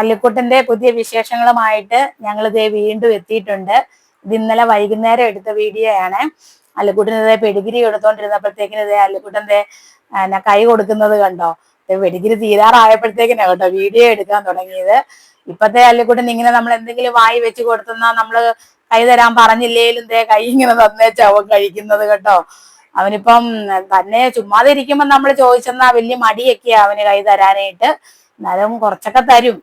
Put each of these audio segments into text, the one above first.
അല്ലിക്കുട്ടന്റെ പുതിയ വിശേഷങ്ങളുമായിട്ട് ഞങ്ങൾ ഇതേ വീണ്ടും എത്തിയിട്ടുണ്ട്. ഇത് ഇന്നലെ വൈകുന്നേരം എടുത്ത വീഡിയോ ആണ്. അല്ലിക്കുട്ടന് ഇതേ പെഡിഗിരി എടുത്തോണ്ടിരുന്നപ്പോഴത്തേക്കിന് ഇതേ അല്ലിക്കുട്ടന്റെ എന്നാ കൈ കൊടുക്കുന്നത് കണ്ടോ? പെഡിഗിരി തീരാറായപ്പോഴത്തേക്കിനാ കേട്ടോ വീഡിയോ എടുക്കാൻ തുടങ്ങിയത്. ഇപ്പത്തെ അല്ലിക്കുട്ടൻ ഇങ്ങനെ നമ്മൾ എന്തെങ്കിലും വായി വെച്ച് കൊടുത്തുന്നാ നമ്മൾ കൈ തരാൻ പറഞ്ഞില്ലേലും ദേ കൈ ഇങ്ങനെ തന്നേച്ചാ അവൻ കഴിക്കുന്നത് കേട്ടോ. അവനിപ്പം തന്നെ ചുമ്മാതെ ഇരിക്കുമ്പോ നമ്മൾ ചോദിച്ചെന്നാ വലിയ മടിയൊക്കെയാ അവന് കൈ തരാനായിട്ട്. എന്നാലും കുറച്ചൊക്കെ തരും.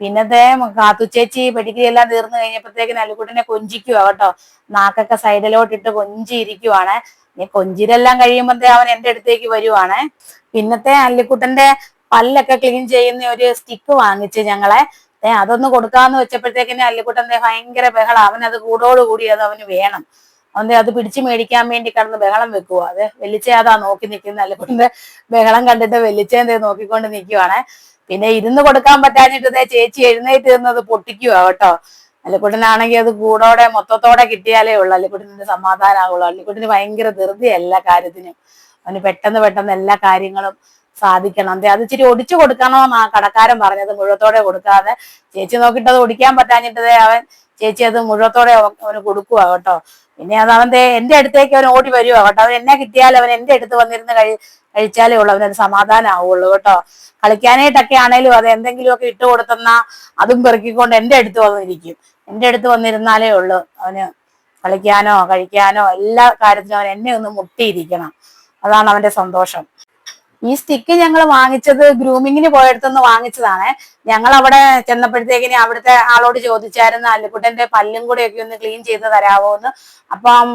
പിന്നത്തെ കാത്തുച്ചേച്ചി പെടിക്കരി എല്ലാം തീർന്നു കഴിഞ്ഞപ്പോഴത്തേക്ക് അല്ലിക്കുട്ടിനെ കൊഞ്ചിക്കുവാ കേട്ടോ. നാക്കൊക്കെ സൈഡിലോട്ടിട്ട് കൊഞ്ചിയിരിക്കുവാണ്. ഇനി കൊഞ്ചിരെല്ലാം കഴിയുമ്പോഴത്തേ അവൻ എന്റെ അടുത്തേക്ക് വരുവാണ്. പിന്നത്തെ അല്ലിക്കുട്ടന്റെ പല്ലൊക്കെ ക്ലീൻ ചെയ്യുന്ന ഒരു സ്റ്റിക്ക് വാങ്ങിച്ച് ഞങ്ങളെ. അതൊന്ന് കൊടുക്കാന്ന് വെച്ചപ്പോഴത്തേക്കിനെ അല്ലിക്കുട്ടന്റെ ഭയങ്കര ബഹളം. അവനത് കൂടോടുകൂടി അത് അവന് വേണം. അവന്റെ അത് പിടിച്ചു മേടിക്കാൻ വേണ്ടി കടന്ന് ബഹളം വെക്കുക അത് വെല്ലിച്ച അതാ നോക്കി നിൽക്കുന്ന അല്ലിക്കുട്ടന്റെ ബഹളം കണ്ടിട്ട് വെല്ലിച്ചെന്തേ നോക്കിക്കൊണ്ട് നിൽക്കുവാണ് പിന്നെ ഇരുന്ന് കൊടുക്കാൻ പറ്റാഞ്ഞിട്ട് ചേച്ചി എഴുന്നേറ്റ് നിന്നത് പൊട്ടിക്കുക കേട്ടോ. അല്ലിക്കുട്ടനാണെങ്കിൽ അത് കൂടോടെ മൊത്തത്തോടെ കിട്ടിയാലേ ഉള്ളൂ. സമാധാനം സമാധാനമാകുള്ളൂ അല്ലിക്കുട്ടന് ഭയങ്കര ധൃതി എല്ലാ കാര്യത്തിനും. അവന് പെട്ടെന്ന് പെട്ടെന്ന് എല്ലാ കാര്യങ്ങളും സാധിക്കണം. അതെ അത് ഇച്ചിരി ഒടിച്ചു കൊടുക്കണമെന്നാ കടക്കാരൻ പറഞ്ഞത്. മുഴുവത്തോടെ കൊടുക്കാതെ ചേച്ചി നോക്കിയിട്ട് അത് ഒടിക്കാൻ പറ്റാഞ്ഞിട്ടതേ അവൻ ചേച്ചി അത് മുഴുവത്തോടെ അവ- അവന് കൊടുക്കുക കേട്ടോ. പിന്നെ അത് അവന്റെ എന്റെ അടുത്തേക്ക് അവൻ ഓടി വരുവോ കേട്ടോ. അവൻ എന്നെ കിട്ടിയാൽ അവൻ എന്റെ അടുത്ത് വന്നിരുന്ന് കഴി കഴിച്ചാലേ ഉള്ളൂ. അവനത് സമാധാനം ആവുള്ളൂ കേട്ടോ. കളിക്കാനായിട്ടൊക്കെ ആണേലും അത് എന്തെങ്കിലുമൊക്കെ ഇട്ട് കൊടുത്തെന്നാ അതും പെറുക്കിക്കൊണ്ട് എന്റെ അടുത്ത് വന്നിരിക്കും. എന്റെ അടുത്ത് വന്നിരുന്നാലേ ഉള്ളൂ. അവന് കളിക്കാനോ കഴിക്കാനോ എല്ലാ കാര്യത്തിനും അവൻ എന്നെ ഒന്ന് മുട്ടിയിരിക്കണം. അതാണ് അവന്റെ സന്തോഷം. ഈ സ്റ്റിക്ക് ഞങ്ങൾ വാങ്ങിച്ചത് ഗ്രൂമിങ്ങിന് പോയടുത്തുനിന്ന് വാങ്ങിച്ചതാണ്. ഞങ്ങൾ അവിടെ ചെന്നപ്പോഴത്തേക്കിന് അവിടുത്തെ ആളോട് ചോദിച്ചായിരുന്നു അല്ലിക്കുട്ടന്റെ പല്ലും കൂടെ ഒക്കെ ഒന്ന് ക്ലീൻ ചെയ്ത് തരാവോ എന്ന്. അപ്പം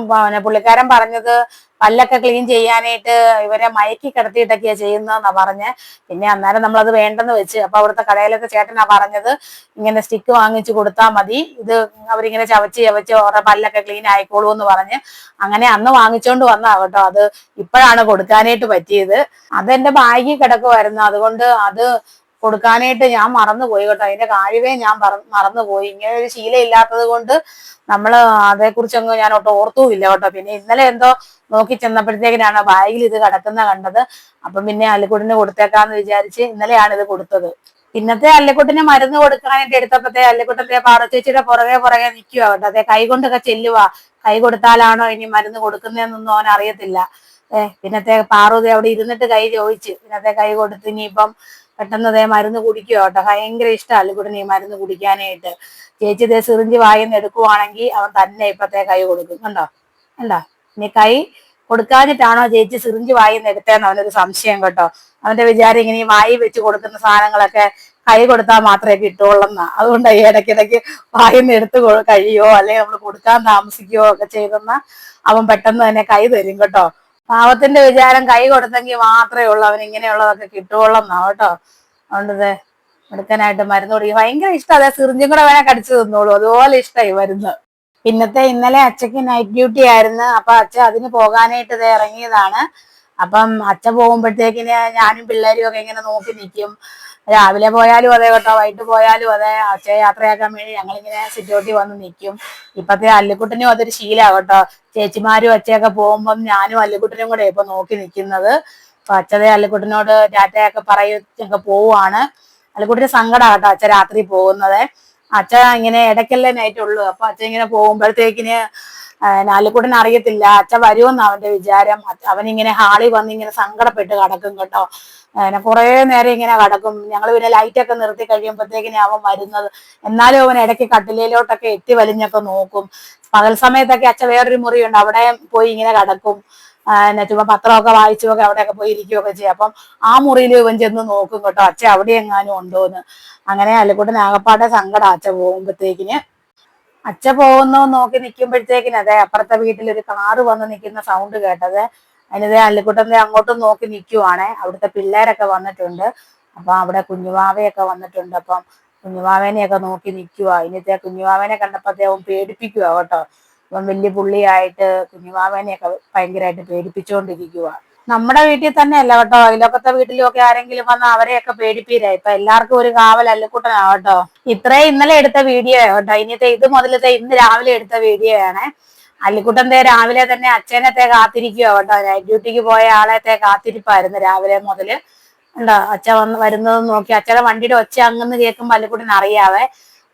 പുള്ളിക്കാരൻ പറഞ്ഞത് പല്ലൊക്കെ ക്ലീൻ ചെയ്യാനായിട്ട് ഇവരെ മയക്കി കിടത്തിയിട്ടൊക്കെയാ ചെയ്യുന്നതെന്നാ പറഞ്ഞ്. പിന്നെ അന്നേരം നമ്മളത് വേണ്ടെന്ന് വെച്ച് അപ്പൊ അവിടുത്തെ കടയിലൊക്കെ ചേട്ടനാ പറഞ്ഞത് ഇങ്ങനെ സ്റ്റിക്ക് വാങ്ങിച്ചു കൊടുത്താൽ മതി ഇത് അവരിങ്ങനെ ചവച്ച് ചവച്ച് അവരുടെ പല്ലൊക്കെ ക്ലീൻ ആയിക്കോളൂ എന്ന് പറഞ്ഞ് അങ്ങനെ അന്ന് വാങ്ങിച്ചോണ്ട് വന്നാ കേട്ടോ. അത് ഇപ്പോഴാണ് കൊടുക്കാനായിട്ട് പറ്റിയത്. അതെന്റെ ബാഗിൽ കിടക്കുമായിരുന്നു അതുകൊണ്ട് അത് കൊടുക്കാനായിട്ട് ഞാൻ മറന്നുപോയി കേട്ടോ. അതിന്റെ കാര്യമേ ഞാൻ പറ- മറന്നുപോയി. ഇങ്ങനെ ഒരു ശീലം ഇല്ലാത്തത് കൊണ്ട് നമ്മൾ അതേക്കുറിച്ചൊന്നും ഞാൻ ഒട്ടും ഓർത്തുമില്ല കേട്ടോ. പിന്നെ ഇന്നലെ എന്തോ നോക്കി ചെന്നപ്പോഴത്തേക്കിനാണ് ബാഗിൽ ഇത് കിടക്കുന്ന കണ്ടത്. അപ്പം പിന്നെ അല്ലിക്കുട്ടിന് കൊടുത്തേക്കാന്ന് വിചാരിച്ച് ഇന്നലെയാണ് ഇത് കൊടുത്തത്. ഇന്നത്തെ അല്ലിക്കുട്ടിന് മരുന്ന് കൊടുക്കാനായിട്ട് എടുത്തപ്പോഴത്തെ അല്ലിക്കുട്ടന്റെ പാറച്ചേച്ചിയുടെ പുറകെ പുറകെ നിൽക്കുക കേട്ടോ. അതെ കൈ കൊണ്ടൊക്കെ ചെല്ലുക കൈ കൊടുത്താലാണോ ഇനി മരുന്ന് കൊടുക്കുന്നതെന്നൊന്നും അവൻ അറിയത്തില്ല. ഏഹ് പിന്നത്തെ പാറുതെ അവിടെ ഇരുന്നിട്ട് കൈ ചോദിച്ച്. പിന്നത്തെ കൈ കൊടുത്ത് ഇനിയിപ്പം പെട്ടെന്ന് അതേ മരുന്ന് കുടിക്കുക കേട്ടോ? ഭയങ്കര ഇഷ്ടം അല്ലിക്കുട്ടിന് ഈ മരുന്ന് കുടിക്കാനായിട്ട്. ചേച്ചി ഇതേ സിറിഞ്ച് വായിന്ന് എടുക്കുവാണെങ്കിൽ അവൻ തന്നെ ഇപ്പത്തെ കൈ കൊടുക്കും. കണ്ടോ? കണ്ടോ? ഇനി കൈ കൊടുക്കാഞ്ഞിട്ടാണോ ചേച്ചി സിറിഞ്ച് വായിന്ന് എടുത്തതെന്ന് അവനൊരു സംശയം കേട്ടോ. അവന്റെ വിചാരം ഇങ്ങനെ ഈ വായി വെച്ച് കൊടുക്കുന്ന സാധനങ്ങളൊക്കെ കൈ കൊടുത്താൽ മാത്രമേ കിട്ടുള്ളൂന്നാ അതുകൊണ്ട് ഇടയ്ക്കിടയ്ക്ക് വായിന്ന് എടുത്ത് കഴിയോ അല്ലെങ്കിൽ നമ്മൾ കൊടുക്കാൻ താമസിക്കുകയോ ഒക്കെ ചെയ്തെന്നാ അവൻ പെട്ടെന്ന് തന്നെ കൈ തരും കേട്ടോ. പാവത്തിന്റെ വിചാരം കൈ കൊടുത്തെങ്കിൽ മാത്രമേ ഉള്ളൂ. അവൻ ഇങ്ങനെയുള്ളതൊക്കെ കിട്ടുള്ളൂന്നാ കേട്ടോ. അതുകൊണ്ട് ദേ എടുക്കാനായിട്ട് മരുന്ന് കൊടുക്കും. ഭയങ്കര ഇഷ്ടം. അതെ സിറിഞ്ചും കൂടെ വേണേ കടിച്ചു തിന്നോളൂ. അതുപോലെ ഇഷ്ടമായി മരുന്ന്. പിന്നത്തെ ഇന്നലെ അച്ഛക്ക് നൈറ്റ് ഡ്യൂട്ടി ആയിരുന്നു. അപ്പൊ അച്ഛ അതിന് പോകാനായിട്ട് ഇത് ഇറങ്ങിയതാണ്. അപ്പം അച്ഛ പോകുമ്പോഴത്തേക്കിന് ഞാനും പിള്ളേരും ഒക്കെ ഇങ്ങനെ നോക്കി നിൽക്കും രാവിലെ പോയാലും അതെ കേട്ടോ വൈകിട്ട് പോയാലും അതെ. അച്ഛ യാത്രയാക്കാൻ വേണ്ടി ഞങ്ങളിങ്ങനെ സിറ്റോട്ടി വന്ന് നിൽക്കും ഇപ്പത്തെ അല്ലിക്കുട്ടനും അതൊരു ശീലമാണ് കേട്ടോ. ചേച്ചിമാരും അച്ഛയൊക്കെ പോകുമ്പം ഞാനും അല്ലിക്കുട്ടനും കൂടെ ഇപ്പൊ നോക്കി നിൽക്കുന്നത്. അപ്പൊ അച്ഛതെ അല്ലിക്കുട്ടനോട് ടാറ്റയൊക്കെ പറയൊക്കെ പോവാണ് അല്ലിക്കുട്ടിന് സങ്കടം കേട്ടോ അച്ഛ രാത്രി പോകുന്നത്. അച്ഛ ഇങ്ങനെ ഇടയ്ക്കല്ലേ നൈറ്റ് ഉള്ളൂ. അപ്പൊ അച്ഛ ഇങ്ങനെ പോകുമ്പോഴത്തേക്കിന് നാലിക്കുട്ടൻ അറിയത്തില്ല. അച്ഛൻ വരുമെന്ന് അവന്റെ വിചാരം. അവനിങ്ങനെ ഹാളിൽ വന്ന് ഇങ്ങനെ സങ്കടപ്പെട്ട് കടക്കും കേട്ടോ. കുറേ നേരം ഇങ്ങനെ കടക്കും. ഞങ്ങൾ പിന്നെ ലൈറ്റൊക്കെ നിർത്തി കഴിയുമ്പോഴത്തേക്കിന് അവൻ വരുന്നത്. എന്നാലും അവൻ ഇടയ്ക്ക് കട്ടിലയിലോട്ടൊക്കെ എത്തി വലിഞ്ഞൊക്കെ നോക്കും. പകൽ സമയത്തൊക്കെ അച്ഛൻ വേറൊരു മുറിയുണ്ട്. അവിടെ പോയി ഇങ്ങനെ കടക്കും. പിന്നെ ചുമ്മാ പത്രമൊക്കെ വായിച്ചുമൊക്കെ അവിടെയൊക്കെ പോയി ഇരിക്കുകയൊക്കെ ചെയ്യും. അപ്പം ആ മുറിയിൽ ഇവൻ ചെന്ന് നോക്കും കേട്ടോ. അച്ഛൻ അവിടെ എങ്ങാനും ഉണ്ടോന്ന്. അങ്ങനെ അല്ലിക്കുട്ടൻ ആകപ്പാടെ സങ്കടം അച്ഛൻ പോകുമ്പോഴത്തേക്കിന്. അച്ഛ പോകുന്നു നോക്കി നിൽക്കുമ്പോഴത്തേക്കിന് അതെ അപ്പുറത്തെ വീട്ടിൽ ഒരു കാറ് വന്ന് നിൽക്കുന്ന സൗണ്ട് കേട്ടത്. അതിനിതേ അല്ലിക്കുട്ടന്റെ അങ്ങോട്ടും നോക്കി നിൽക്കുവാണേ. അവിടുത്തെ പിള്ളേരൊക്കെ വന്നിട്ടുണ്ട്. അപ്പൊ അവിടെ കുഞ്ഞുവാവയൊക്കെ വന്നിട്ടുണ്ട്. അപ്പം കുഞ്ഞുവാവേനെയൊക്കെ നോക്കി നിൽക്കുക ഇനിത്തെ കുഞ്ഞുവാവേനെ കണ്ടപ്പോഴത്തേ അവൻ പേടിപ്പിക്കുക കേട്ടോ. അപ്പം വലിയ പുള്ളിയായിട്ട് കുഞ്ഞുവാവേനെയൊക്കെ ഭയങ്കരമായിട്ട് പേടിപ്പിച്ചുകൊണ്ടിരിക്കുക നമ്മുടെ വീട്ടിൽ തന്നെ അല്ല കേട്ടോ. അതിലൊക്കത്തെ വീട്ടിലും ഒക്കെ ആരെങ്കിലും വന്ന് അവരെയൊക്കെ പേടിപ്പീര ഇപ്പൊ എല്ലാവർക്കും ഒരു കാവൽ അല്ലക്കൂട്ടനാവട്ടോ ഇത്രയും ഇന്നലെ എടുത്ത വീഡിയോ കേട്ടോ. ഇനിത്തെ ഇത് മുതലത്തെ ഇന്ന് രാവിലെ എടുത്ത വീഡിയോ ആണ്. അല്ലിക്കുട്ടന്റെ രാവിലെ തന്നെ അച്ഛനത്തെ കാത്തിരിക്കുക കേട്ടോ. നൈറ്റ് ഡ്യൂട്ടിക്ക് പോയ ആളത്തെ കാത്തിരിപ്പായിരുന്നു രാവിലെ മുതൽ. ഉണ്ടോ അച്ഛ വന്ന് വരുന്നത് നോക്കി. അച്ഛനെ വണ്ടിയുടെ ഒച്ച അങ്ങന്ന് കേൾക്കുമ്പോ അല്ലിക്കുട്ടൻ അറിയാവേ.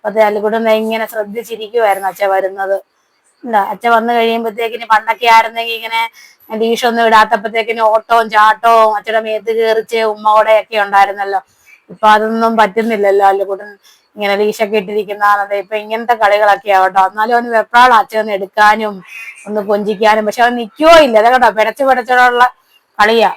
അപ്പൊ അല്ലിക്കൂട്ടൻ ഇങ്ങനെ ശ്രദ്ധിച്ചിരിക്കുവായിരുന്നു അച്ഛ വരുന്നത്. ഉണ്ടോ അച്ഛ വന്നു കഴിയുമ്പോഴത്തേക്കിന് പണ്ടൊക്കെ ആയിരുന്നെങ്കിൽ ഇങ്ങനെ ലീഷൊന്നും ഇടാത്തപ്പോഴത്തേക്കിന് ഓട്ടവും ചാട്ടവും അച്ഛയുടെ മേത്ത് കയറിച്ച് ഉമ്മയോടെയൊക്കെ ഉണ്ടായിരുന്നല്ലോ. ഇപ്പൊ അതൊന്നും പറ്റുന്നില്ലല്ലോ. അല്ലിക്കുട്ടൻ ഇങ്ങനെ ലീശൊക്കെ ഇട്ടിരിക്കുന്നതാണത് ഇപ്പൊ ഇങ്ങനത്തെ കളികളൊക്കെ ആവട്ടോ. എന്നാലും അവന് വെപ്രാളം അച്ഛൻ ഒന്ന് എടുക്കാനും ഒന്ന് കൊഞ്ചിക്കാനും. പക്ഷെ അവൻ നിൽക്കുകയോ ഇല്ല. അതെ കേട്ടോ പിടച്ചു പിടച്ചോടുള്ള കളിയാ.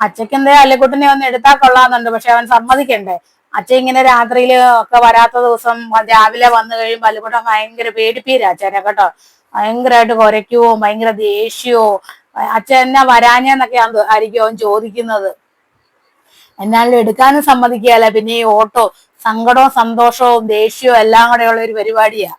അച്ഛക്ക് എന്തേ അല്ലിക്കുട്ടിനെ ഒന്ന് എടുത്താൽ കൊള്ളാന്നുണ്ട് പക്ഷെ അവൻ സമ്മതിക്കണ്ടേ? അച്ഛൻ ഇങ്ങനെ രാത്രിയിൽ ഒക്കെ വരാത്ത ദിവസം രാവിലെ വന്നു കഴിയുമ്പോൾ അല്ലുകൂടെ ഭയങ്കര പേടിപ്പീരാ അച്ഛനെ കേട്ടോ. ഭയങ്കരമായിട്ട് കുരയ്ക്കുവോ ഭയങ്കര ദേഷ്യവും അച്ഛൻ എന്നാ വരാഞ്ഞെന്നൊക്കെ ആയിരിക്കും അവൻ ചോദിക്കുന്നത്. എന്നാലും എടുക്കാനും സമ്മതിക്കുകയല്ല. പിന്നെ ഈ ഓട്ടോ സങ്കടവും സന്തോഷവും ദേഷ്യവും എല്ലാം കൂടെയുള്ള ഒരു പരിപാടിയാ.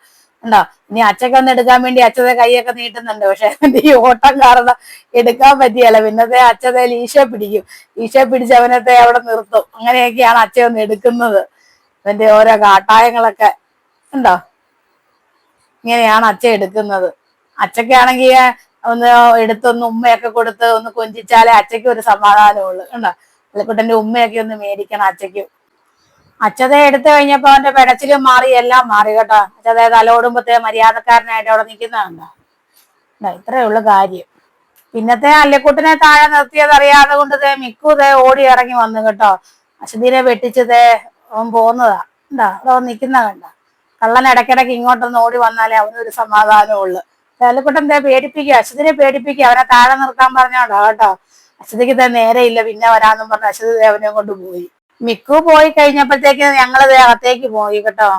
ഉണ്ടോ ഇനി അച്ഛക്കൊന്ന് എടുക്കാൻ വേണ്ടി അച്ഛതെ കൈയൊക്കെ നീട്ടുന്നുണ്ട്. പക്ഷെ അവന്റെ ഈ ഓട്ടം കാരണം എടുക്കാൻ പറ്റിയല്ല. പിന്നത്തെ അച്ഛതെ ഈശ പിടിക്കും. ഈശ പിടിച്ച് അവനത്തെ അവിടെ നിർത്തും. അങ്ങനെയൊക്കെയാണ് അച്ഛ ഒന്ന് എടുക്കുന്നത്. അവന്റെ ഓരോ കാട്ടായങ്ങളൊക്കെ. ഉണ്ടോ ഇങ്ങനെയാണ് അച്ഛ എടുക്കുന്നത്. അച്ഛക്കാണെങ്കിൽ ഒന്ന് എടുത്തൊന്ന് ഉമ്മയൊക്കെ കൊടുത്ത് ഒന്ന് കൊഞ്ചിച്ചാലേ അച്ഛയ്ക്ക് ഒരു സമാധാനമുള്ളൂ. കണ്ടോ? അല്ലക്കുട്ടന്റെ ഉമ്മയൊക്കെ ഒന്ന് മേടിക്കണം അച്ഛയ്ക്ക് അച്ഛതെ എടുത്തു കഴിഞ്ഞപ്പോ അവന്റെ പെടച്ചിലും മാറി എല്ലാം മാറി കേട്ടോ. അച്ഛതെ തലോടുമ്പത്തെ മര്യാദക്കാരനായിട്ട് അവിടെ നിൽക്കുന്നതാണ്ടോ ഇത്രേ ഉള്ളു കാര്യം. പിന്നത്തെ അല്ലക്കുട്ടിനെ താഴെ നിർത്തിയത് അറിയാതെ കൊണ്ട് തേ മിക്കു ദേ ഓടി ഇറങ്ങി വന്നു കേട്ടോ. അശ്വതിനെ വെട്ടിച്ചതേ അവൻ പോന്നതാ. എന്താ അവിടെ നിൽക്കുന്ന കണ്ട? കള്ളൻ ഇടയ്ക്കിടയ്ക്ക് ഇങ്ങോട്ടൊന്ന് ഓടി വന്നാലേ അവനൊരു സമാധാനമുള്ളു അല്ലക്കുട്ടൻ തേ പേടിപ്പിക്കുക. അശ്വതിനെ പേടിപ്പിക്കുക. അവനെ താഴെ നിർത്താൻ പറഞ്ഞോണ്ടോ കേട്ടോ. അശ്വതിക്ക് തേ നേരെ ഇല്ല പിന്നെ വരാന്നും പറഞ്ഞ അശ്വതി ദേവനെ കൊണ്ട് പോയി. മിക്കു പോയി കഴിഞ്ഞപ്പോഴത്തേക്ക് ഞങ്ങൾ അകത്തേക്ക് പോയി കേട്ടോ.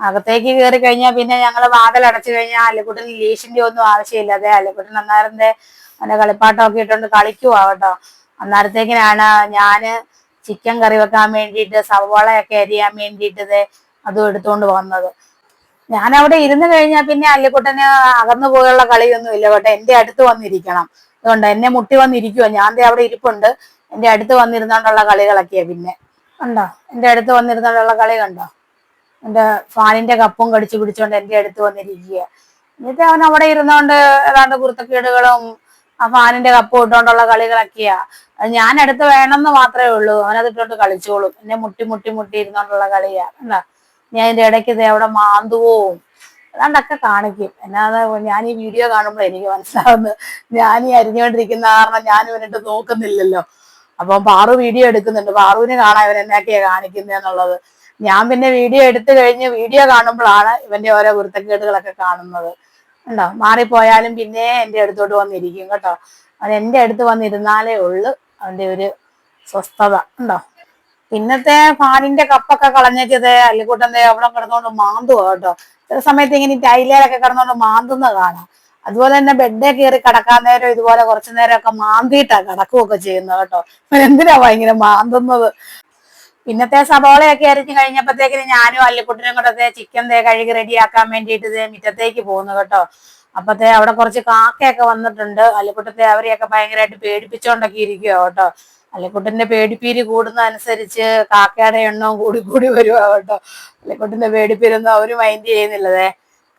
അകത്തേക്ക് കയറി കഴിഞ്ഞാൽ പിന്നെ ഞങ്ങൾ വാതിൽ അടച്ചു കഴിഞ്ഞാൽ അല്ലിക്കുട്ടൻ ലീഷിന്റെ ഒന്നും ആവശ്യമില്ല. അതെ അല്ലിക്കുട്ടൻ അന്നേരത്തെ അവന്റെ കളിപ്പാട്ടമൊക്കെ ഇട്ടുകൊണ്ട് കളിക്കുവാ കേട്ടോ. അന്നേരത്തേക്കിനാണ് ഞാൻ ചിക്കൻ കറി വെക്കാൻ വേണ്ടിയിട്ട് സവോളയൊക്കെ അരിയാൻ വേണ്ടിയിട്ട് അതും എടുത്തുകൊണ്ട് വന്നത്. ഞാൻ അവിടെ ഇരുന്ന് കഴിഞ്ഞാൽ പിന്നെ അല്ലിക്കുട്ടന് അകന്നു പോയുള്ള കളിയൊന്നും ഇല്ല കേട്ടോ. എന്റെ അടുത്ത് വന്നിരിക്കണം. അതുകൊണ്ട് എന്നെ മുട്ടി വന്നിരിക്കുവോ. ഞാൻ അവിടെ ഇരിപ്പുണ്ട്. എന്റെ അടുത്ത് വന്നിരുന്നോണ്ടുള്ള കളികളൊക്കെയാ പിന്നെ. കണ്ടോ? എന്റെ അടുത്ത് വന്നിരുന്നുള്ള കളി കണ്ടോ? എന്റെ ഫാനിന്റെ കപ്പും കടിച്ചു പിടിച്ചോണ്ട് എന്റെ അടുത്ത് വന്നിരിക്കുക എന്നിട്ട് അവൻ അവിടെ ഇരുന്നോണ്ട് ഏതാണ്ട് കുരുത്തക്കേടുകളും ആ ഫാനിന്റെ കപ്പ് ഇട്ടുകൊണ്ടുള്ള കളികളൊക്കെയാ. അത് ഞാൻ അടുത്ത് വേണമെന്ന് മാത്രമേ ഉള്ളൂ. അവനത് ഇട്ടോണ്ട് കളിച്ചോളും. എന്നെ മുട്ടി മുട്ടി മുട്ടി ഇരുന്നോണ്ടുള്ള കളിയാ. കണ്ടാ? ഞാൻ ഇതിന്റെ ഇടയ്ക്ക് അവിടെ മാന്തുപോവും അതാണ്ടൊക്കെ കാണിക്കും. എന്നാ ഞാൻ ഈ വീഡിയോ കാണുമ്പോൾ എനിക്ക് മനസ്സിലാവുന്നത്. ഞാൻ ഈ അരിഞ്ഞുകൊണ്ടിരിക്കുന്ന കാരണം ഞാൻ ഇവനിട്ട് നോക്കുന്നില്ലല്ലോ. അപ്പം പാറു വീഡിയോ എടുക്കുന്നുണ്ട്. പാറുവിനെ കാണാൻ ഇവൻ എന്നൊക്കെയാ കാണിക്കുന്നത് എന്നുള്ളത്. ഞാൻ പിന്നെ വീഡിയോ എടുത്തു കഴിഞ്ഞ് വീഡിയോ കാണുമ്പോഴാണ് ഇവന്റെ ഓരോ വൃത്തക്കേടുകളൊക്കെ കാണുന്നത്. ഉണ്ടോ മാറിപ്പോയാലും പിന്നെ എന്റെ അടുത്തോട്ട് വന്നിരിക്കും കേട്ടോ. അവൻ എന്റെ അടുത്ത് വന്നിരുന്നാലേ ഉള്ളു അവന്റെ ഒരു സ്വസ്ഥത. ഉണ്ടോ പിന്നത്തെ ഫാനിന്റെ കപ്പൊക്കെ കളഞ്ഞത് അല്ലിക്കൂട്ടന്റെ അവിടെ കിടന്നുകൊണ്ട് മാന്തുവാ കേട്ടോ. ചില സമയത്ത് ഇങ്ങനെ ടൈലേലൊക്കെ കിടന്നുകൊണ്ട് മാന്തുന്ന കാണാം. അതുപോലെ തന്നെ ബെഡേ കയറി കിടക്കാൻ നേരം ഇതുപോലെ കുറച്ചു നേരമൊക്കെ മാന്തിയിട്ടാ കിടക്കുകയൊക്കെ ചെയ്യുന്നത് കേട്ടോ. എന്തിനാ ഭയങ്കര മാന്തുന്നത്? പിന്നത്തെ സബോളയൊക്കെ അരിഞ്ഞ് കഴിഞ്ഞപ്പോഴത്തേക്കിന് ഞാനും അല്ലിക്കുട്ടിനും കൂടെ ചിക്കൻ തേ കഴുകി റെഡിയാക്കാൻ വേണ്ടിയിട്ട് ദേ മിറ്റത്തേക്ക് പോകുന്നു കേട്ടോ. അപ്പത്തെ അവിടെ കുറച്ച് കാക്കയൊക്കെ വന്നിട്ടുണ്ട്. അല്ലിക്കുട്ടത്തെ അവരെയൊക്കെ ഭയങ്കരമായിട്ട് പേടിപ്പിച്ചോണ്ടൊക്കെ ഇരിക്കുവോ കേട്ടോ. അല്ലിക്കുട്ടിന്റെ പേടിപ്പീര് കൂടുന്നതനുസരിച്ച് കാക്കയുടെ എണ്ണവും കൂടി കൂടി വരുവാ കേട്ടോ. അല്ലിക്കുട്ടിന്റെ പേടിപ്പീരൊന്നും അവർ മൈൻഡ് ചെയ്യുന്നില്ലതേ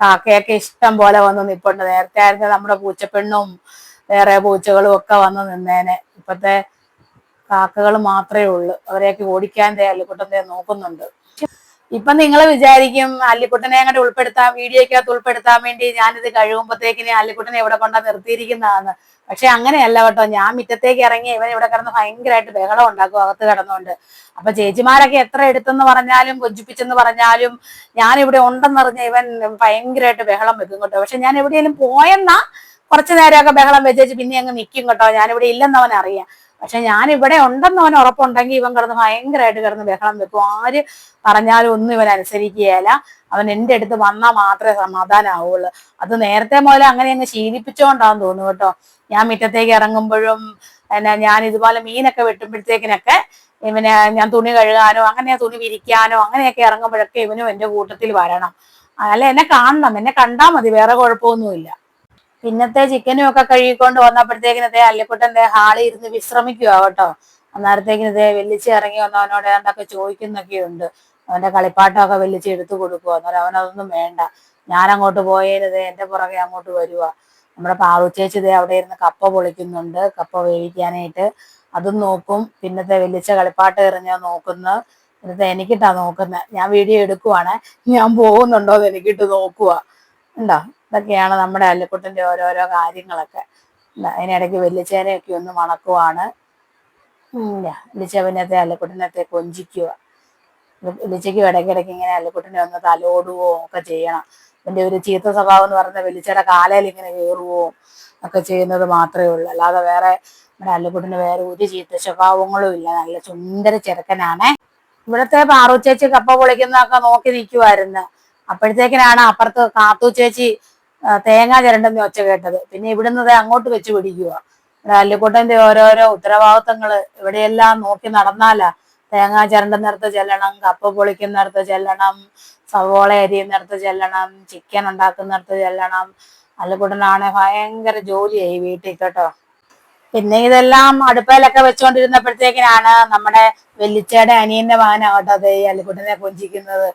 കാക്കയൊക്കെ ഇഷ്ടം പോലെ വന്ന് നിപ്പുണ്ട്. നേരത്തെ ആയിരുന്നു നമ്മുടെ പൂച്ചപ്പെണ്ണും വേറെ പൂച്ചകളും ഒക്കെ വന്ന് നിന്നേനെ. ഇപ്പത്തെ കാക്കകൾ മാത്രമേ ഉള്ളൂ. അവരെയൊക്കെ ഓടിക്കാൻ അല്ലിക്കുട്ടൻ നോക്കുന്നുണ്ട്. ഇപ്പൊ നിങ്ങൾ വിചാരിക്കും അല്ലിക്കുട്ടനെ അങ്ങോട്ട് ഉൾപ്പെടുത്താൻ വീഡിയോക്കകത്ത് ഉൾപ്പെടുത്താൻ വേണ്ടി ഞാനിത് കഴിയുമ്പോഴത്തേക്കിന് അല്ലിക്കുട്ടനെ ഇവിടെ കൊണ്ടാ നിർത്തിയിരിക്കുന്നതാണ് പക്ഷെ അങ്ങനെയല്ല കേട്ടോ ഞാൻ മുറ്റത്തേക്ക് ഇറങ്ങി ഇവൻ ഇവിടെ കിടന്ന് ഭയങ്കരമായിട്ട് ബഹളം ഉണ്ടാക്കും അകത്ത് കിടന്നുകൊണ്ട് അപ്പൊ ചേച്ചിമാരൊക്കെ എത്ര എടുത്തെന്ന് പറഞ്ഞാലും കൊഞ്ചിപ്പിച്ചെന്ന് പറഞ്ഞാലും ഞാൻ ഇവിടെ ഉണ്ടെന്നറിഞ്ഞ ഇവൻ ഭയങ്കരമായിട്ട് ബഹളം വെക്കും കേട്ടോ. പക്ഷെ ഞാൻ എവിടെയെങ്കിലും പോയെന്നാ കുറച്ചു നേരമൊക്കെ ബഹളം വെച്ചേച്ച് പിന്നെ അങ്ങ് നിൽക്കും കേട്ടോ. ഞാൻ ഇവിടെ ഇല്ലെന്ന് അവൻ അറിയാം പക്ഷെ ഞാൻ ഇവിടെ ഉണ്ടെന്ന് അവൻ ഉറപ്പുണ്ടെങ്കിൽ ഇവൻ കിടന്ന് ഭയങ്കരമായിട്ട് കിടന്ന് ബഹളം വെക്കും. ആര് പറഞ്ഞാലും ഒന്നും ഇവൻ അനുസരിക്കുകയില്ല. അവൻ എന്റെ അടുത്ത് വന്നാൽ മാത്രമേ സമാധാനമാവുള്ളൂ അത് നേരത്തെ മുതലേ അങ്ങനെ അങ്ങ് ശീലിപ്പിച്ചോണ്ടാന്ന് തോന്നുന്നു കേട്ടോ. ഞാൻ മുറ്റത്തേക്ക് ഇറങ്ങുമ്പോഴും പിന്നെ ഞാൻ ഇതുപോലെ മീനൊക്കെ വെട്ടുമ്പോഴത്തേക്കിനൊക്കെ ഇവനെ ഞാൻ തുണി കഴുകാനോ അങ്ങനെ തുണി വിരിക്കാനോ അങ്ങനെയൊക്കെ ഇറങ്ങുമ്പോഴൊക്കെ ഇവനും എന്റെ കൂട്ടത്തിൽ വരണം. അല്ല എന്നെ കാണണം. എന്നെ കണ്ടാൽ മതി. വേറെ കുഴപ്പമൊന്നുമില്ല. പിന്നത്തെ ചിക്കനും ഒക്കെ കഴുകിക്കൊണ്ട് വന്നപ്പോഴത്തേക്കിന് വന്നപ്പോഴത്തേക്കിനത്തെ അല്ലിക്കുട്ടന്റെ ഹാളിൽ ഇരുന്ന് വിശ്രമിക്കുക കേട്ടോ. അന്നേരത്തേക്കിന് ഇതേ വെല്ലിച്ച് ഇറങ്ങി വന്നവനോട് ഏതാണ്ടൊക്കെ ചോദിക്കുന്നൊക്കെയുണ്ട്. അവന്റെ കളിപ്പാട്ടമൊക്കെ വെല്ലിച്ച് എടുത്തു കൊടുക്കുക അന്നേരം അവനതൊന്നും വേണ്ട. ഞാൻ അങ്ങോട്ട് എന്റെ പുറകെ അങ്ങോട്ട് വരുക നമ്മുടെ പാറു ചേച്ചി ഇതേ അവിടെ ഇരുന്ന് കപ്പ പൊളിക്കുന്നുണ്ട്. കപ്പ വേവിക്കാനായിട്ട് അതും നോക്കും. പിന്നത്തെ വലിച്ച കളിപ്പാട്ട് എറിഞ്ഞ നോക്കുന്നു. എന്നിട്ട് എനിക്കിട്ടാ നോക്കുന്നത് ഞാൻ വീഡിയോ എടുക്കുവാണ്. ഞാൻ പോകുന്നുണ്ടോ എന്ന് എനിക്കിട്ട് നോക്കുക ഉണ്ടോ ഇതൊക്കെയാണ് നമ്മുടെ അല്ലിക്കുട്ടന്റെ ഓരോരോ കാര്യങ്ങളൊക്കെ. അതിനിടയ്ക്ക് വെല്ലിച്ചേനയൊക്കെ ഒന്ന് മണക്കുവാണ്. വലിച്ചവനത്തെ അല്ലിക്കുട്ടനത്തെ കൊഞ്ചിക്കുക. വെളിച്ചയ്ക്ക് ഇടയ്ക്കിടയ്ക്ക് ഇങ്ങനെ അല്ലിക്കുട്ടനെ ഒന്ന് തലോടുകയോ ഒക്കെ ചെയ്യണം. എന്റെ ഒരു ചീത്ത സ്വഭാവം എന്ന് പറയുന്നത് വെളിച്ചയുടെ കാലയിൽ ഇങ്ങനെ കയറുകയും ഒക്കെ ചെയ്യുന്നത് മാത്രമേ ഉള്ളൂ. അല്ലാതെ വേറെ നമ്മുടെ അല്ലിക്കുട്ടിന് വേറെ ഒരു ചീത്ത സ്വഭാവങ്ങളും ഇല്ല. നല്ല സുന്ദര ചെറുക്കനാണ്. ഇവിടുത്തെ പാറു ചേച്ചി കപ്പ പൊളിക്കുന്നതൊക്കെ നോക്കി നിൽക്കുമായിരുന്നു അപ്പോഴത്തേക്കിനാണ് അപ്പുറത്ത് കാത്തു ചേച്ചി തേങ്ങ ചിരണ്ടെന്ന് ഒച്ച കേട്ടത്. പിന്നെ ഇവിടുന്ന് അങ്ങോട്ട് വെച്ച് പിടിക്കുക. അല്ലിക്കുട്ടന്റെ ഓരോരോ ഉത്തരവാദിത്തങ്ങൾ ഇവിടെയെല്ലാം നോക്കി നടന്നാലാ തേങ്ങ ചിരണ്ടുന്നിടത്ത് ചെല്ലണം കപ്പ പൊളിക്കുന്നിടത്ത് ചെല്ലണം സവോള അരിയുന്നിടത്ത് ചെല്ലണം ചിക്കൻ ഉണ്ടാക്കുന്നിടത്ത് ചെല്ലണം. അല്ലിക്കുട്ടനാണെ ഭയങ്കര ജോലിയായി വീട്ടിൽ കേട്ടോ. പിന്നെ ഇതെല്ലാം അടുപ്പയിലൊക്കെ വെച്ചുകൊണ്ടിരുന്നപ്പോഴത്തേക്കിനാണ് നമ്മുടെ വെല്ലിച്ചയുടെ അനിയന്റെ മകനാകട്ടെ അല്ലിക്കുട്ടനെ കൊഞ്ചിക്കുന്നത്.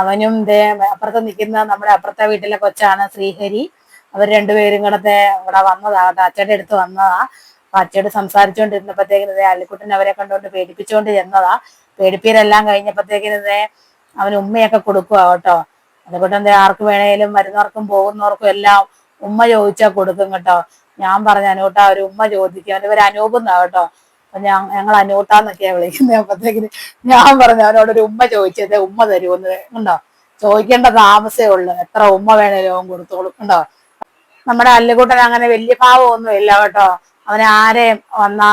അവനും ദേ അപ്പുറത്ത് നിൽക്കുന്ന നമ്മുടെ അപ്പുറത്തെ വീട്ടിലെ കൊച്ചാണ് ശ്രീഹരി. അവർ രണ്ടുപേരും കൂടത്തെ ഇവിടെ വന്നതാ അച്ഛന്റെ അടുത്ത് വന്നതാ. അപ്പൊ അച്ഛയോട് സംസാരിച്ചുകൊണ്ടിരുന്നപ്പോഴത്തേക്കിന് ഇതേ അല്ലിക്കുട്ടൻ അവരെ കണ്ടുകൊണ്ട് പേടിപ്പിച്ചുകൊണ്ട് ചെന്നതാ. പേടിപ്പീരെല്ലാം കഴിഞ്ഞപ്പോഴത്തേക്കിന് ഇതേ അവന് ഉമ്മയൊക്കെ കൊടുക്കുക കേട്ടോ. അല്ലിക്കുട്ടൻ ദേ ആർക്ക് വേണേലും വരുന്നവർക്കും പോകുന്നവർക്കും എല്ലാം ഉമ്മ ചോദിച്ചാൽ കൊടുക്കും കേട്ടോ. ഞാൻ പറഞ്ഞ അനൂട്ട ഒരു ഉമ്മ ചോദിക്കും. അവന്റെ പേര് അനൂപെന്നാ കേട്ടോ. ഞാൻ ഞങ്ങൾ അനൂട്ടാന്നൊക്കെയാ വിളിക്കുന്നത്. അപ്പത്തേക്കിന് ഞാൻ പറഞ്ഞു അവനോട് ഒരു ഉമ്മ ചോദിച്ചത് ഉമ്മ തരുമെന്ന് ഉണ്ടോ ചോദിക്കേണ്ട താമസേ ഉള്ളൂ. എത്ര ഉമ്മ വേണേലും കൊടുത്തോളും ഉണ്ടോ നമ്മുടെ അല്ലുകൂട്ടൻ അങ്ങനെ വലിയ ഭാവമൊന്നും ഇല്ല കേട്ടോ. അവനെ ആരെയും വന്നാ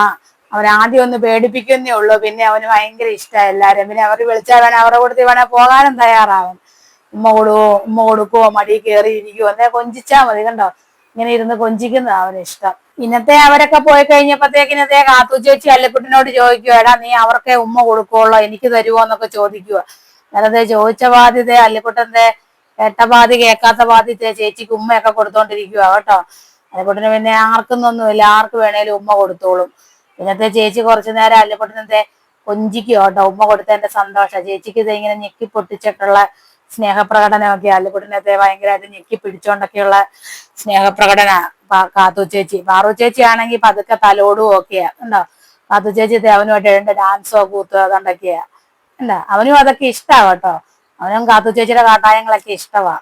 അവൻ ആദ്യം ഒന്ന് പേടിപ്പിക്കുന്നേ ഉള്ളൂ. പിന്നെ അവന് ഭയങ്കര ഇഷ്ടമാണ് എല്ലാരും പിന്നെ അവർ വിളിച്ചാൽ വേണേ അവരുടെ കൂട്ടത്തിൽ വേണേ പോകാനും തയ്യാറാവും. ഉമ്മ കൊടുവോ ഉമ്മ കൊടുക്കുവോ മടി കയറി ഇരിക്കുവോ? എന്നേ കൊഞ്ചിച്ചാ മതി കണ്ടോ? ഇങ്ങനെ ഇരുന്ന് കൊഞ്ചിക്കുന്ന അവന് ഇഷ്ടം. ഇന്നത്തെ അവരൊക്കെ പോയി കഴിഞ്ഞപ്പോഴത്തേക്കിന് അതേ കാത്തു ചേച്ചി അല്ലക്കുട്ടിനോട് ചോദിക്കുക എടാ നീ അവർക്കേ ഉമ്മ കൊടുക്കുള്ളോ എനിക്ക് തരുമോ എന്നൊക്കെ ചോദിക്കുക വെറുതെ ചോദിച്ച ബാധ്യത അല്ലക്കുട്ടന്റെ കേട്ട ബാധി കേൾക്കാത്ത ബാധ്യത ചേച്ചിക്ക് ഉമ്മയൊക്കെ കൊടുത്തോണ്ടിരിക്കുക കേട്ടോ. അല്ലക്കുട്ടന് പിന്നെ ആർക്കുന്നൊന്നുമില്ല ആർക്ക് വേണേലും ഉമ്മ കൊടുത്തോളും. ഇന്നത്തെ ചേച്ചി കുറച്ചു നേരം അല്ലക്കുട്ടനത്തെ കൊഞ്ചിക്കുക കേട്ടോ ഉമ്മ കൊടുത്തതിന്റെ സന്തോഷം. ചേച്ചിക്ക് ഇത് ഇങ്ങനെ ഞെക്കി പൊട്ടിച്ചിട്ടുള്ള സ്നേഹപ്രകടനമൊക്കെ അല്ലുകുട്ടനത്തെ ഭയങ്കരമായിട്ട് ഞെക്കി പിടിച്ചോണ്ടൊക്കെയുള്ള സ്നേഹപ്രകടന. കാത്തു ചേച്ചി. പാറു ചേച്ചി ആണെങ്കിൽ പതുക്കെ തലോടും ഒക്കെയാ ഉണ്ടോ? കാത്തു ചേച്ചി ദേവനുമായിട്ട് രണ്ട് ഡാൻസോ കൂത്തോ അതുകൊണ്ടൊക്കെയാ ഉണ്ടോ? അവനും അതൊക്കെ ഇഷ്ടാ കേട്ടോ അവനും കാത്തു ചേച്ചിയുടെ കാട്ടായങ്ങളൊക്കെ ഇഷ്ടവാ.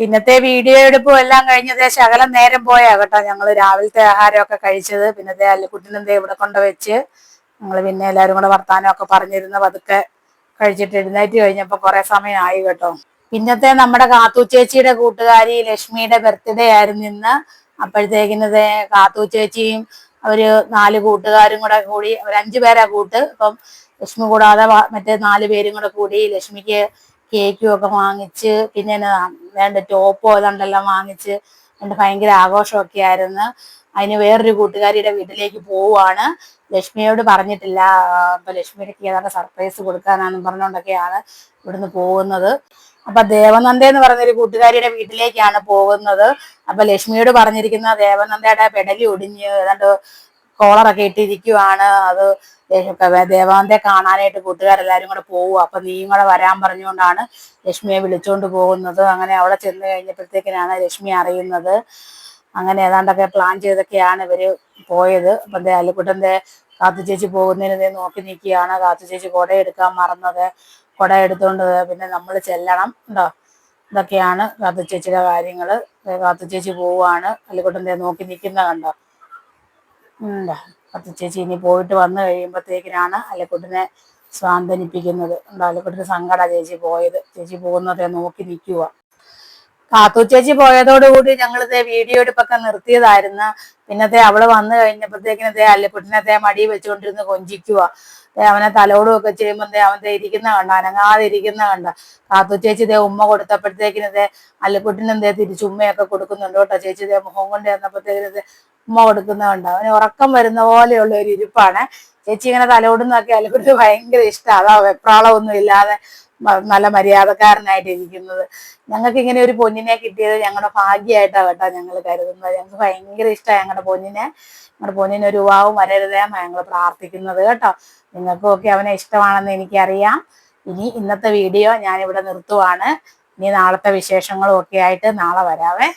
പിന്നത്തെ വീഡിയോ എടുപ്പും എല്ലാം കഴിഞ്ഞത് ശകലം നേരം പോയാ കേട്ടോ ഞങ്ങൾ രാവിലത്തെ ആഹാരമൊക്കെ കഴിച്ചത്. പിന്നത്തെ അല്ലുകുട്ടിനെന്തേ ഇവിടെ കൊണ്ടുവച്ച് ഞങ്ങൾ പിന്നെ എല്ലാവരും കൂടെ വർത്താനമൊക്കെ പറഞ്ഞിരുന്നു പതുക്കെ. കഴിച്ചിട്ട് എഴുന്നേറ്റ് കഴിഞ്ഞപ്പോ കൊറേ സമയമായി കേട്ടോ. പിന്നത്തെ നമ്മുടെ കാത്തു ചേച്ചിയുടെ കൂട്ടുകാരി ലക്ഷ്മിയുടെ ബർത്ത്ഡേ ആയിരുന്നു ഇന്ന്. അപ്പോഴത്തേക്കിനത് കാത്തു ചേച്ചിയും അവർ നാല് കൂട്ടുകാരും കൂടെ കൂടി ഒരു അഞ്ചു പേരാ കൂട്ട്. അപ്പം ലക്ഷ്മി കൂടാതെ മറ്റേ നാല് പേരും കൂടെ കൂടി ലക്ഷ്മിക്ക് കേക്കും ഒക്കെ വാങ്ങിച്ച് പിന്നെ വേണ്ട ടോപ്പോ ഏതാണ്ടെല്ലാം വാങ്ങിച്ച് എന്നിട്ട് ഭയങ്കര ആഘോഷമൊക്കെ ആയിരുന്നു. അതിന് വേറൊരു കൂട്ടുകാരിയുടെ വീട്ടിലേക്ക് പോവുകയാണ് ലക്ഷ്മിയോട് പറഞ്ഞിട്ടില്ല. അപ്പൊ ലക്ഷ്മിക്ക് ഏതാണ്ട് സർപ്രൈസ് കൊടുക്കാനാണെന്ന് പറഞ്ഞുകൊണ്ടൊക്കെയാണ് ഇവിടുന്ന് പോകുന്നത്. അപ്പൊ ദേവനന്ദ എന്ന് പറഞ്ഞൊരു കൂട്ടുകാരിയുടെ വീട്ടിലേക്കാണ് പോകുന്നത്. അപ്പൊ ലക്ഷ്മിയോട് പറഞ്ഞിരിക്കുന്ന ദേവനന്ദയുടെ പെടലി ഒടിഞ്ഞ് ഏതാണ്ട് കോളറൊക്കെ ഇട്ടിരിക്കുവാണ്. അത് ദേവാനന്ദയെ കാണാനായിട്ട് കൂട്ടുകാരെല്ലാരും കൂടെ പോവുക അപ്പൊ നീയും കൂടെ വരാൻ പറഞ്ഞുകൊണ്ടാണ് ലക്ഷ്മിയെ വിളിച്ചോണ്ട് പോകുന്നത്. അങ്ങനെ അവിടെ ചെന്ന് കഴിഞ്ഞപ്പോഴത്തേക്കിനാണ് ലക്ഷ്മി അറിയുന്നത്. അങ്ങനെ ഏതാണ്ടൊക്കെ പ്ലാൻ ചെയ്തൊക്കെയാണ് ഇവർ പോയത്. അപ്പൊ ദേ അല്ലിക്കുട്ടന്റെ കാത്തു ചേച്ചി പോകുന്നതിന് നോക്കി നിൽക്കുകയാണ്. കാത്തു ചേച്ചി കുട എടുക്കാൻ മറന്നത്. കുട എടുത്തുകൊണ്ട് പിന്നെ നമ്മൾ ചെല്ലണം ഉണ്ടോ ഇതൊക്കെയാണ് കാത്തു ചേച്ചിയുടെ കാര്യങ്ങൾ കാത്തു ചേച്ചി പോവുകയാണ്. അല്ലിക്കുട്ടൻ ദേ നോക്കി നിൽക്കുന്ന കണ്ടോ? ഉണ്ടോ കാത്തു ചേച്ചി ഇനി പോയിട്ട് വന്നു കഴിയുമ്പോഴത്തേക്കിനാണ് അല്ലിക്കുട്ടിനെ സ്വാന്തനിപ്പിക്കുന്നത്. ഉണ്ടോ അല്ലിക്കുട്ടിന് സങ്കട ചേച്ചി പോയത്. ചേച്ചി പോകുന്നതേ നോക്കി നിൽക്കുക കാത്തു ചേച്ചി പോയതോടുകൂടി ഞങ്ങൾ ഇതേ വീഡിയോ എടുപ്പൊക്കെ നിർത്തിയതായിരുന്നു. പിന്നത്തെ അവൾ വന്നു കഴിഞ്ഞപ്പോഴത്തേക്കിനത്തെ അല്ലിക്കുട്ടിനത്തെ മടി വെച്ചുകൊണ്ടിരുന്ന് കൊഞ്ചിക്കുക അവനെ തലോടും ഒക്കെ അവൻ ദേ ഇരിക്കുന്ന കണ്ട? അനങ്ങാതെ ഇരിക്കുന്ന കണ്ട? കാത്തു ചേച്ചി ദേ ഉമ്മ കൊടുത്തപ്പോഴത്തേക്കിനത്തെ അല്ലിക്കുട്ടിനും ദേ തിരിച്ച് ഉമ്മയൊക്കെ കൊടുക്കുന്നുണ്ട് കേട്ടോ. ചേച്ചി ദേ മുഖം കൊണ്ട് ചെന്നപ്പോഴത്തേക്കിനത്തെ ഉമ്മ കൊടുക്കുന്ന കണ്ട? അവന് ഉറക്കം വരുന്ന പോലെയുള്ള ഒരു ഇരിപ്പാണ്. ചേച്ചി ഇങ്ങനെ തലോടുന്നൊക്കെ അല്ലിക്കുട്ടി ഭയങ്കര ഇഷ്ടമാണ് അതാ വെപ്രാളമൊന്നും ഇല്ലാതെ നല്ല മര്യാദക്കാരനായിട്ട് ഇരിക്കുന്നത് ഞങ്ങൾക്ക് ഇങ്ങനെ ഒരു പൊന്നിനെ കിട്ടിയത് ഞങ്ങളുടെ ഭാഗ്യമായിട്ടാണ് കേട്ടോ ഞങ്ങൾ കരുതുന്നത്. ഞങ്ങൾക്ക് ഭയങ്കര ഇഷ്ടമാണ് ഞങ്ങളുടെ പൊന്നിനെ. ഞങ്ങളുടെ പൊന്നിന് ഒരു വാവ് വരരുതെന്നാണ് ഞങ്ങൾ പ്രാർത്ഥിക്കുന്നത് കേട്ടോ. നിങ്ങൾക്കും ഒക്കെ അവനെ ഇഷ്ടമാണെന്ന് എനിക്കറിയാം. ഇനി ഇന്നത്തെ വീഡിയോ ഞാനിവിടെ നിർത്തുവാണ്. ഇനി നാളത്തെ വിശേഷങ്ങളും ഒക്കെ ആയിട്ട് നാളെ വരാവേ.